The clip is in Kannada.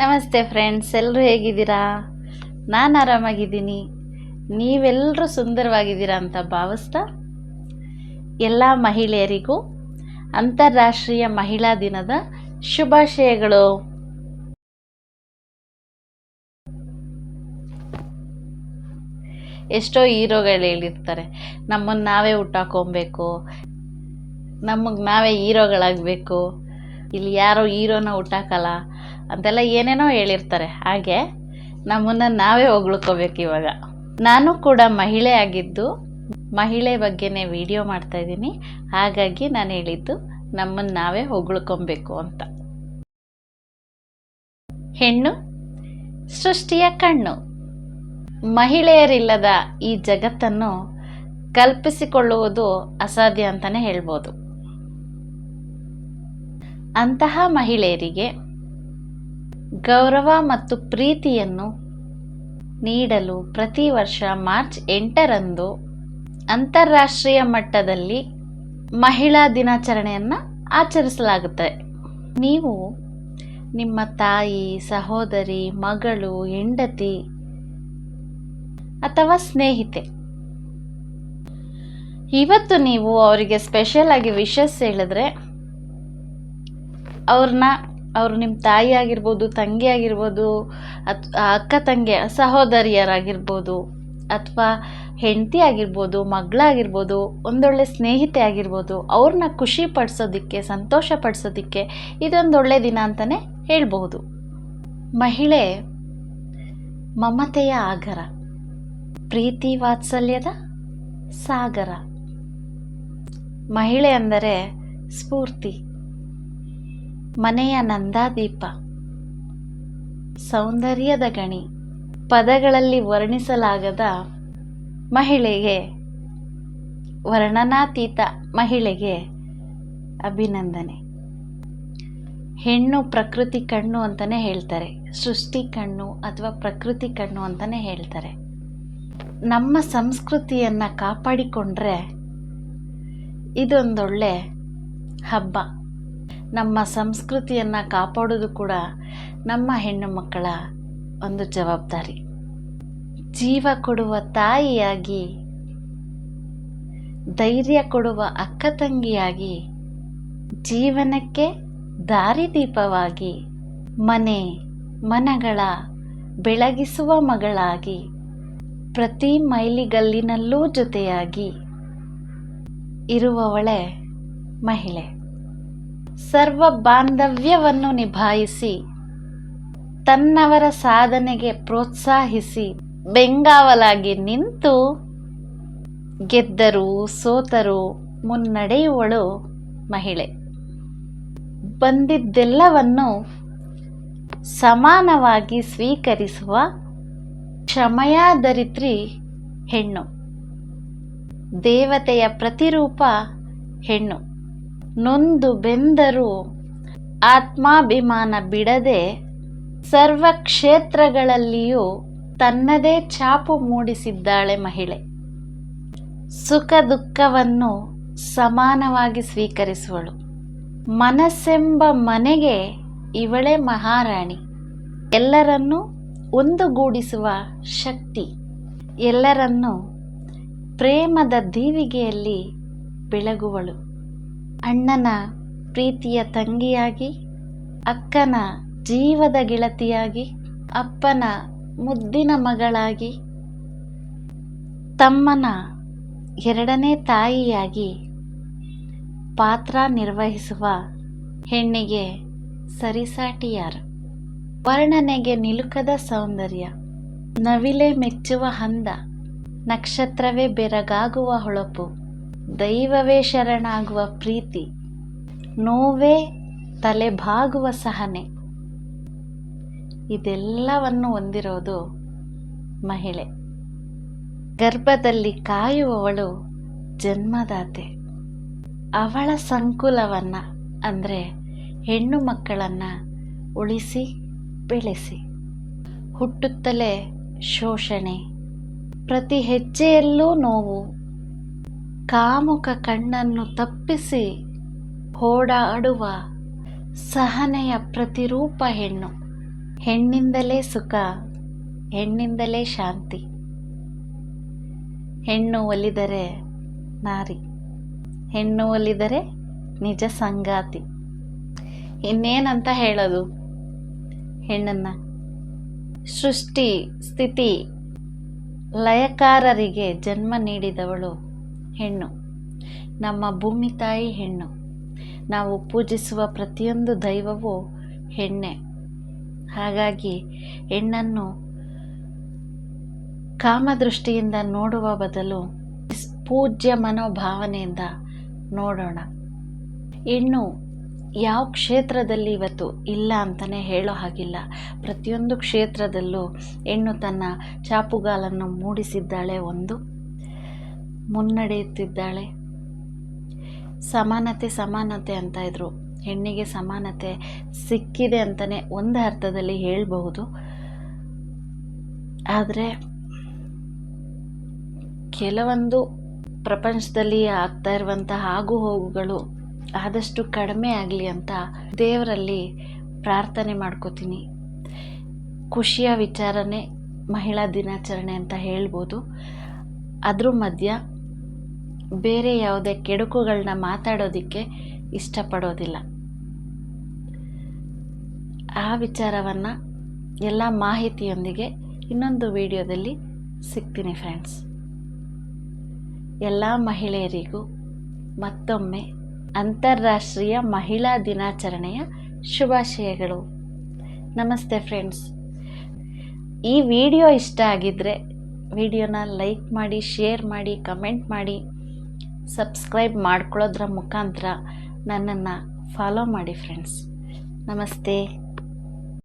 ನಮಸ್ತೆ ಫ್ರೆಂಡ್ಸ್ ಎಲ್ಲರೂ ಹೇಗಿದ್ದೀರಾ? ನಾನು ಆರಾಮಾಗಿದ್ದೀನಿ. ನೀವೆಲ್ಲರೂ ಸುಂದರವಾಗಿದ್ದೀರಾ ಅಂತ ಭಾವಿಸ್ತಾ? ಎಲ್ಲ ಮಹಿಳೆಯರಿಗೂ ಅಂತಾರಾಷ್ಟ್ರೀಯ ಮಹಿಳಾ ದಿನದ ಶುಭಾಶಯಗಳು. ಎಷ್ಟೋ ಹೀರೋಗಳು ಹೇಳಿರ್ತಾರೆ ನಮ್ಮನ್ನು ನಾವೇ ಹುಟ್ಟಾಕೊಬೇಕು, ನಮಗೆ ನಾವೇ ಹೀರೋಗಳಾಗಬೇಕು. ಇಲ್ಲಿ ಯಾರೋ ಹೀರೋನ ಹುಟ್ಟಾಕಲ್ಲ ಅಂತೆಲ್ಲ ಏನೇನೋ ಹೇಳಿರ್ತಾರೆ. ಹಾಗೆ ನಮ್ಮನ್ನು ನಾವೇ ಹೊಗಳ್ಕೋಬೇಕು ಇವಾಗ. ನಾನು ಕೂಡ ಮಹಿಳೆ ಆಗಿದ್ದು ಮಹಿಳೆ ಬಗ್ಗೆನೇ ವಿಡಿಯೋ ಮಾಡ್ತಾಯಿದ್ದೀನಿ ಹಾಗಾಗಿ ನಾನು ಹೇಳಿದ್ದು ನಮ್ಮನ್ನು ನಾವೇ ಹೊಗಳ್ಕೊಬೇಕು ಅಂತ. ಹೆಣ್ಣು ಸೃಷ್ಟಿಯ ಕಣ್ಣು. ಮಹಿಳೆಯರಿಲ್ಲದ ಈ ಜಗತ್ತನ್ನು ಕಲ್ಪಿಸಿಕೊಳ್ಳುವುದು ಅಸಾಧ್ಯ ಅಂತಲೇ ಹೇಳ್ಬೋದು. ಅಂತಹ ಮಹಿಳೆಯರಿಗೆ ಗೌರವ ಮತ್ತು ಪ್ರೀತಿಯನ್ನು ನೀಡಲು ಪ್ರತಿ ವರ್ಷ ಮಾರ್ಚ್ ಎಂಟರಂದು ಅಂತಾರಾಷ್ಟ್ರೀಯ ಮಟ್ಟದಲ್ಲಿ ಮಹಿಳಾ ದಿನಾಚರಣೆಯನ್ನು ಆಚರಿಸಲಾಗುತ್ತೆ ನೀವು ನಿಮ್ಮ ತಾಯಿ, ಸಹೋದರಿ, ಮಗಳು, ಹೆಂಡತಿ ಅಥವಾ ಸ್ನೇಹಿತೆ, ಇವತ್ತು ನೀವು ಅವರಿಗೆ ಸ್ಪೆಷಲ್ ಆಗಿ ವಿಶಸ್ ಹೇಳಿದ್ರೆ ಅವ್ರನ್ನ ಅವರು ನಿಮ್ಮ ತಾಯಿ ಆಗಿರ್ಬೋದು, ತಂಗಿ ಆಗಿರ್ಬೋದು, ಅತ್ ಅಕ್ಕ ತಂಗಿ, ಸಹೋದರಿಯರಾಗಿರ್ಬೋದು, ಅಥವಾ ಹೆಂಡತಿ ಆಗಿರ್ಬೋದು, ಮಗಳಾಗಿರ್ಬೋದು, ಒಂದೊಳ್ಳೆ ಸ್ನೇಹಿತೆ ಆಗಿರ್ಬೋದು ಅವ್ರನ್ನ ಖುಷಿ ಪಡಿಸೋದಕ್ಕೆ, ಸಂತೋಷ ಪಡಿಸೋದಕ್ಕೆ ಇದೊಂದೊಳ್ಳೆ ದಿನ ಅಂತಲೇ ಹೇಳ್ಬೋದು ಮಹಿಳೆ, ಮಮತೆಯ ಆಗರ, ಪ್ರೀತಿ ವಾತ್ಸಲ್ಯದ ಸಾಗರ. ಮಹಿಳೆ ಅಂದರೆ ಸ್ಫೂರ್ತಿ. ಮನೆಯ ನಂದಾದೀಪ ಸೌಂದರ್ಯದ ಗಣಿ. ಪದಗಳಲ್ಲಿ ವರ್ಣಿಸಲಾಗದ ಮಹಿಳೆಗೆ ವರ್ಣನಾತೀತ ಮಹಿಳೆಗೆ ಅಭಿನಂದನೆ. ಹೆಣ್ಣು ಪ್ರಕೃತಿ ಕಣ್ಣು ಅಂತಲೇ ಹೇಳ್ತಾರೆ. ಸೃಷ್ಟಿ ಕಣ್ಣು ಅಥವಾ ಪ್ರಕೃತಿ ಕಣ್ಣು ಅಂತಲೇ ಹೇಳ್ತಾರೆ. ನಮ್ಮ ಸಂಸ್ಕೃತಿಯನ್ನು ಕಾಪಾಡಿಕೊಂಡ್ರೆ ಇದೊಂದೊಳ್ಳೆ ಹಬ್ಬ. ನಮ್ಮ ಸಂಸ್ಕೃತಿಯನ್ನು ಕಾಪಾಡೋದು ಕೂಡ ನಮ್ಮ ಹೆಣ್ಣು ಮಕ್ಕಳ ಒಂದು ಜವಾಬ್ದಾರಿ. ಜೀವ ಕೊಡುವ ತಾಯಿಯಾಗಿ, ಧೈರ್ಯ ಕೊಡುವ ಅಕ್ಕ ತಂಗಿಯಾಗಿ, ಜೀವನಕ್ಕೆ ದಾರಿದೀಪವಾಗಿ ಮನೆ, ಮನಗಳ ಬೆಳಗಿಸುವ ಮಗಳಾಗಿ, ಪ್ರತಿ ಮೈಲಿಗಲ್ಲಿನಲ್ಲೂ ಜೊತೆಯಾಗಿ ಇರುವವಳೆ ಮಹಿಳೆ. ಸರ್ವ ಬಾಂಧವ್ಯವನ್ನು ನಿಭಾಯಿಸಿ, ತನ್ನವರ ಸಾಧನೆಗೆ ಪ್ರೋತ್ಸಾಹಿಸಿ, ಬೆಂಗಾವಲಾಗಿ ನಿಂತು ಗೆದ್ದರು, ಸೋತರು, ಮುನ್ನಡೆಯುವಳು ಮಹಿಳೆ. ಬಂದಿದ್ದೆಲ್ಲವನ್ನು ಸಮಾನವಾಗಿ ಸ್ವೀಕರಿಸುವ ಕ್ಷಮಯಾದರಿತ್ರಿ ಹೆಣ್ಣು. ದೇವತೆಯ ಪ್ರತಿರೂಪ ಹೆಣ್ಣು. ನೊಂದು ಬೆಂದರೂ ಆತ್ಮಾಭಿಮಾನ ಬಿಡದೆ ಸರ್ವ ಕ್ಷೇತ್ರಗಳಲ್ಲಿಯೂ ತನ್ನದೇ ಛಾಪು ಮೂಡಿಸಿದ್ದಾಳೆ ಮಹಿಳೆ. ಸುಖ ದುಃಖವನ್ನು ಸಮಾನವಾಗಿ ಸ್ವೀಕರಿಸುವಳು. ಮನಸ್ಸೆಂಬ ಮನೆಗೆ ಇವಳೇ ಮಹಾರಾಣಿ. ಎಲ್ಲರನ್ನೂ ಒಂದುಗೂಡಿಸುವ ಶಕ್ತಿ. ಎಲ್ಲರನ್ನೂ ಪ್ರೇಮದ ದೀವಿಗೆಯಲ್ಲಿ ಬೆಳಗುವಳು. ಅಣ್ಣನ ಪ್ರೀತಿಯ ತಂಗಿಯಾಗಿ, ಅಕ್ಕನ ಜೀವದ ಗೆಳತಿಯಾಗಿ, ಅಪ್ಪನ ಮುದ್ದಿನ ಮಗಳಾಗಿ, ತಮ್ಮನ ಎರಡನೇ ತಾಯಿಯಾಗಿ ಪಾತ್ರ ನಿರ್ವಹಿಸುವ ಹೆಣ್ಣಿಗೆ ಸರಿಸಾಟಿಯಾರ. ವರ್ಣನೆಗೆ ನಿಲುಕದ ಸೌಂದರ್ಯ. ನವಿಲೆ ಮೆಚ್ಚುವ ಹಂದ. ನಕ್ಷತ್ರವೇ ಬೆರಗಾಗುವ ಹೊಳಪು. ದೈವವೇ ಶರಣಾಗುವ ಪ್ರೀತಿ, ನೋವೇ ತಲೆಬಾಗುವ ಸಹನೆ. ಇದೆಲ್ಲವನ್ನು ಹೊಂದಿರೋದು ಮಹಿಳೆ. ಗರ್ಭದಲ್ಲಿ ಕಾಯುವವಳು ಜನ್ಮದಾತೆ. ಅವಳ ಸಂಕುಲವನ್ನು, ಅಂದರೆ ಹೆಣ್ಣು ಮಕ್ಕಳನ್ನು ಉಳಿಸಿ, ಬೆಳೆಸಿ. ಹುಟ್ಟುತ್ತಲೇ ಶೋಷಣೆ. ಪ್ರತಿ ಹೆಜ್ಜೆಯಲ್ಲೂ ನೋವು. ಕಾಮುಕ ಕಣ್ಣನ್ನು ತಪ್ಪಿಸಿ ಓಡಾಡುವ ಸಹನೆಯ ಪ್ರತಿರೂಪ ಹೆಣ್ಣು. ಹೆಣ್ಣಿಂದಲೇ ಸುಖ, ಹೆಣ್ಣಿಂದಲೇ ಶಾಂತಿ. ಹೆಣ್ಣು ಒಲಿದರೆ ನಾರಿ, ಹೆಣ್ಣು ಒಲಿದರೆ ನಿಜ ಸಂಗಾತಿ. ಇನ್ನೇನಂತ ಹೇಳೋದು? ಹೆಣ್ಣನ್ನು ಸೃಷ್ಟಿ ಸ್ಥಿತಿ ಲಯಕಾರರಿಗೆ ಜನ್ಮ ನೀಡಿದವಳು ಹೆಣ್ಣು. ನಮ್ಮ ಭೂಮಿ ತಾಯಿ ಹೆಣ್ಣು. ನಾವು ಪೂಜಿಸುವ ಪ್ರತಿಯೊಂದು ದೈವವೂ ಹೆಣ್ಣೆ. ಹಾಗಾಗಿ ಹೆಣ್ಣನ್ನು ಕಾಮದೃಷ್ಟಿಯಿಂದ ನೋಡುವ ಬದಲು ಪೂಜ್ಯ ಮನೋಭಾವನೆಯಿಂದ ನೋಡೋಣ. ಹೆಣ್ಣು ಯಾವ ಕ್ಷೇತ್ರದಲ್ಲಿ ಇವತ್ತು ಇಲ್ಲ ಅಂತಲೇ ಹೇಳೋ ಹಾಗಿಲ್ಲ. ಪ್ರತಿಯೊಂದು ಕ್ಷೇತ್ರದಲ್ಲೂ ಹೆಣ್ಣು ತನ್ನ ಚಾಪುಗಾಲನ್ನು ಮೂಡಿಸಿದ್ದಾಳೆ ಒಂದು. ಮುನ್ನಡೆಯುತ್ತಿದ್ದಾಳೆ. ಸಮಾನತೆ ಸಮಾನತೆ ಅಂತ ಇದ್ರು. ಹೆಣ್ಣಿಗೆ ಸಮಾನತೆ ಸಿಕ್ಕಿದೆ ಅಂತಲೇ ಒಂದು ಅರ್ಥದಲ್ಲಿ ಹೇಳಬಹುದು. ಆದರೆ ಕೆಲವೊಂದು ಪ್ರಪಂಚದಲ್ಲಿ ಆಗ್ತಾ ಇರುವಂಥ ಆಗು ಹೋಗುಗಳು ಆದಷ್ಟು ಕಡಿಮೆ ಆಗಲಿ ಅಂತ ದೇವರಲ್ಲಿ ಪ್ರಾರ್ಥನೆ ಮಾಡ್ಕೋತೀನಿ. ಖುಷಿಯ ವಿಚಾರನೇ ಮಹಿಳಾ ದಿನಾಚರಣೆ ಅಂತ ಹೇಳ್ಬೋದು. ಅದ್ರ ಮಧ್ಯ ಬೇರೆ ಯಾವುದೇ ಕೆಡುಕುಗಳನ್ನ ಮಾತಾಡೋದಕ್ಕೆ ಇಷ್ಟಪಡೋದಿಲ್ಲ. ಆ ವಿಚಾರವನ್ನು ಎಲ್ಲ ಮಾಹಿತಿಯೊಂದಿಗೆ ಇನ್ನೊಂದು ವಿಡಿಯೋದಲ್ಲಿ ಸಿಗ್ತೀನಿ ಫ್ರೆಂಡ್ಸ್ ಎಲ್ಲ ಮಹಿಳೆಯರಿಗೂ ಮತ್ತೊಮ್ಮೆ ಅಂತಾರಾಷ್ಟ್ರೀಯ ಮಹಿಳಾ ದಿನಾಚರಣೆಯ ಶುಭಾಶಯಗಳು. ನಮಸ್ತೆ ಫ್ರೆಂಡ್ಸ್ ಈ ವಿಡಿಯೋ ಇಷ್ಟ ಆಗಿದ್ದರೆ ವಿಡಿಯೋನ ಲೈಕ್ ಮಾಡಿ, ಶೇರ್ ಮಾಡಿ, ಕಮೆಂಟ್ ಮಾಡಿ, ಸಬ್ಸ್ಕ್ರೈಬ್ ಮಾಡ್ಕೊಳ್ಳೋದ್ರ ಮುಖಾಂತರ ನನ್ನನ್ನು ಫಾಲೋ ಮಾಡಿ ಫ್ರೆಂಡ್ಸ್ ನಮಸ್ತೆ.